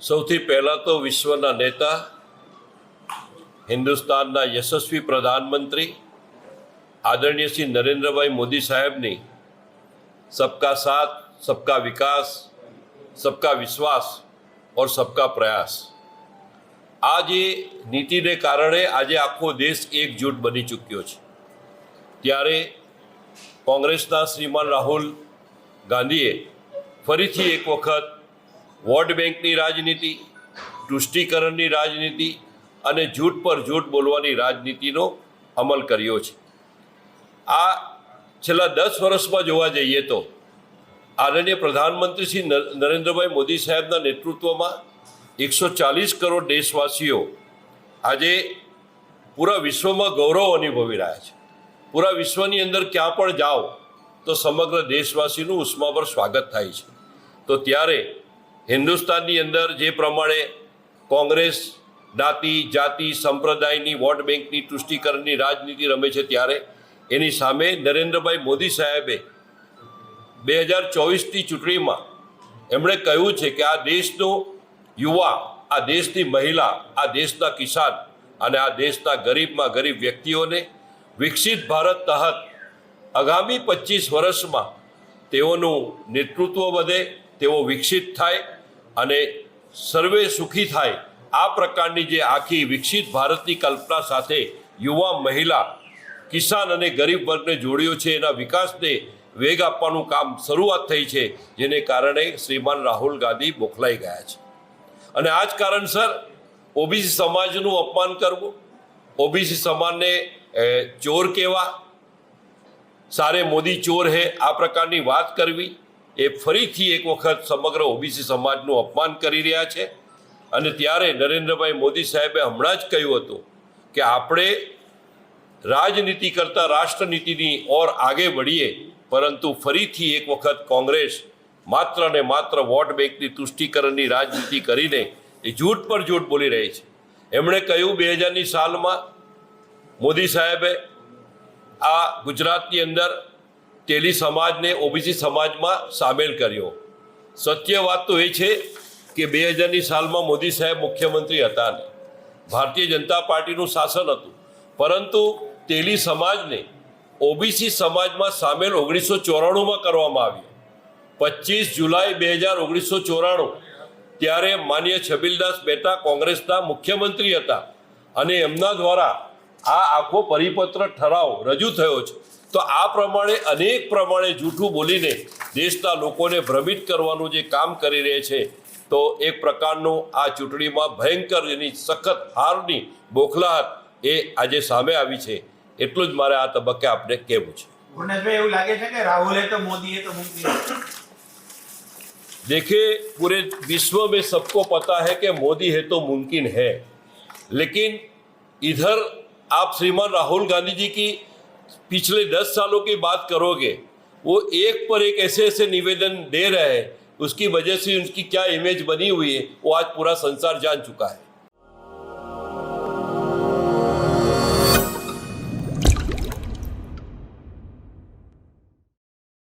સૌથી પહેલાં તો વિશ્વના નેતા, હિન્દુસ્તાનના યશસ્વી પ્રધાનમંત્રી, આદરણીય શ્રી નરેન્દ્રભાઈ મોદી સાહેબની સબકા સાથ, સબકા વિકાસ, સબકા વિશ્વાસ ઓર સબકા પ્રયાસ. આ જે નીતિને કારણે આજે આખો દેશ એકજૂટ બની ચૂક્યો છે. ત્યારે કોંગ્રેસના શ્રીમાન રાહુલ ગાંધીએ ફરીથી એક વખત વોટ બેંકની રાજનીતિ, તૃષ્ટિકરણની રાજનીતિ અને જૂઠ પર જૂઠ બોલવાની રાજનીતિનો અમલ કર્યો છે. આ છેલ્લા દસ વર્ષમાં જોવા જઈએ તો આદરણીય પ્રધાનમંત્રી શ્રી નર- નરેન્દ્રભાઈ મોદી સાહેબના નેતૃત્વમાં એકસો ચાલીસ કરોડ દેશવાસીઓ આજે પૂરા વિશ્વમાં ગૌરવ અનુભવી રહ્યા છે. પૂરા વિશ્વની અંદર ક્યાં પણ જાઓ તો સમગ્ર દેશવાસીનું ઉષ્માભર સ્વાગત થાય છે. તો ત્યારે હિન્દુસ્તાનની અંદર જે પ્રમાણે કોંગ્રેસ જ્ઞાતિ જાતિ, સંપ્રદાયની વોટ બેંકની તૃષ્ટિકરણની રાજનીતિ રમે છે ત્યારે, એની સામે નરેન્દ્રભાઈ મોદી સાહેબે બે હજાર ચોવીસની ચૂંટણીમાં એમણે કહ્યું છે કે આ દેશનો યુવા, આ દેશની મહિલા, આ દેશના કિસાન અને આ દેશના ગરીબમાં ગરીબ વ્યક્તિઓને વિકસિત ભારત તહત આગામી પચીસ વર્ષમાં તેઓનું નેતૃત્વ વધે, તેઓ વિકસિત થાય અને સર્વે સુખી થાય આ પ્રકારની જે આખી વિકસિત ભારતની કલ્પના સાથે યુવા મહિલા, કિસાન અને ગરીબ વર્ગને જોડ્યો છે, એના વિકાસને વેગ આપવાનું કામ શરૂઆત થઈ છે, જેને કારણે શ્રીમાન રાહુલ ગાંધી બોખલાઈ ગયા છે. અને આ જ કારણસર ઓબીસી સમાજનું અપમાન કરવું, ઓબીસી સમાજને ચોર કહેવા, સારે મોદી ચોર હે આ પ્રકારની વાત કરવી એ ફરીથી એક વખત સમગ્ર ઓબીસી સમાજનું અપમાન કરી રહ્યા છે. અને ત્યારે નરેન્દ્રભાઈ મોદી સાહેબે હમણાં જ કહ્યું હતું કે આપણે રાજનીતિ કરતાં રાષ્ટ્રનીતિની ઓર આગે વળીએ, પરંતુ ફરીથી એક વખત કોંગ્રેસ માત્ર ને માત્ર વોટ બેંકની તુષ્ટિકરણની રાજનીતિ કરીને એ જૂઠ પર જૂઠ બોલી રહી છે. એમણે કહ્યું બે હજારની સાલમાં મોદી સાહેબે આ ગુજરાતની અંદર તેલી સમાજને ઓબીસી સમાજમાં સામેલ કર્યો. સત્ય વાત તો એ છે કે બે હજારની સાલમાં મોદી સાહેબ મુખ્યમંત્રી હતા ને. ભારતીય જનતા પાર્ટીનું શાસન હતું. પરંતુ તેલી સમાજને ઓબીસી સમાજમાં સામેલ ઓગણીસો ચોરાણુંમાં કરવામાં આવ્યો. પચીસ જુલાઈ બે હજાર ઓગણીસો ચોરાણું, ત્યારે માન્ય છબીલદાસ બેટા કોંગ્રેસના મુખ્યમંત્રી હતા. અને એમના દ્વારા આ આખો પરિપત્ર ઠરાવ રજૂ થયો છે. તો આ પ્રમાણે અનેક પ્રમાણે જૂઠું બોલીને દેશના લોકોને ભ્રમિત કરવાનું જે કામ કરી રહે છે તો એક પ્રકારનું આ ચૂંટણીમાં ભયંકર એની સખત હારની બોખલાહટ એ આજે સામે આવી છે એટલું જ મારે આ તબક્કે આપને કહેવું છે ગુણેશભાઈ એવું લાગે છે કે રાહુલ હે તો મોદી હે તો મુમકિન देखिए पूरे विश्व में सबको पता है कि मोदी है तो मुमकिन है लेकिन इधर आप श्रीमान राहुल गांधी जी की पिछले दस सालों की बात करोगे वो एक पर एक ऐसे ऐसे निवेदन दे रहे हैं उसकी वजह से उनकी क्या इमेज बनी हुई है वो आज पूरा संसार जान चुका है